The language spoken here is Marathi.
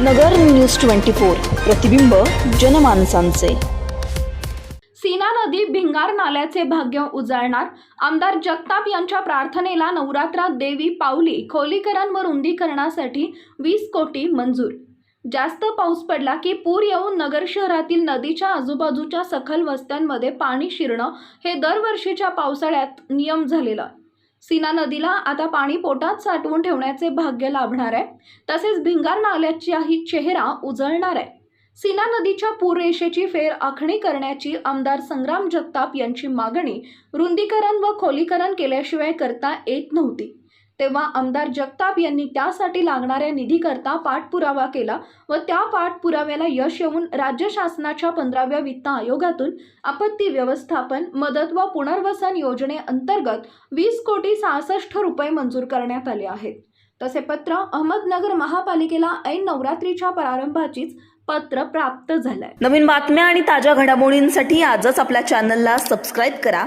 नगर न्यूज ट्वेंटी फोर प्रतिबिंब जनमानसांचे. सीना नदी भिंगार नाल्याचे भाग्य उजाळणार. आमदार जगताप यांच्या प्रार्थनेला नवरात्रात देवी पावली खोलीकरण व रुंदीकरणासाठी वीस कोटी मंजूर. जास्त पाऊस पडला की पूर येऊन नगर शहरातील नदीच्या आजूबाजूच्या सखल वस्त्यांमध्ये पाणी शिरणं हे दरवर्षीच्या पावसाळ्यात नियम झालेलं. सीना नदीला आता पाणी पोटात साठवून ठेवण्याचे भाग्य लाभणार आहे. तसेच भिंगार नाल्याचाही चेहरा उजळणार आहे. सीना नदीच्या पूररेषेची फेर आखणी करण्याची आमदार संग्राम जगताप यांची मागणी रुंदीकरण व खोलीकरण केल्याशिवाय करता येत नव्हती. तेव्हा आमदार जगताप यांनी त्यासाठी लागणाऱ्या निधीकरता पाठपुरावा केला व त्या पाठपुराव्याला यश येऊन राज्य शासनाच्या पंधराव्या वित्त आयोगातून आपत्ती व्यवस्थापन मदत व पुनर्वसन योजनेअंतर्गत वीस कोटी सहासष्ट रुपये मंजूर करण्यात आले आहेत. तसे पत्र अहमदनगर महापालिकेला ऐन नवरात्रीच्या प्रारंभाचीच पत्र प्राप्त झालंय. नवीन बातम्या आणि ताज्या घडामोडींसाठी आजच आपल्या चॅनलला सबस्क्राईब करा.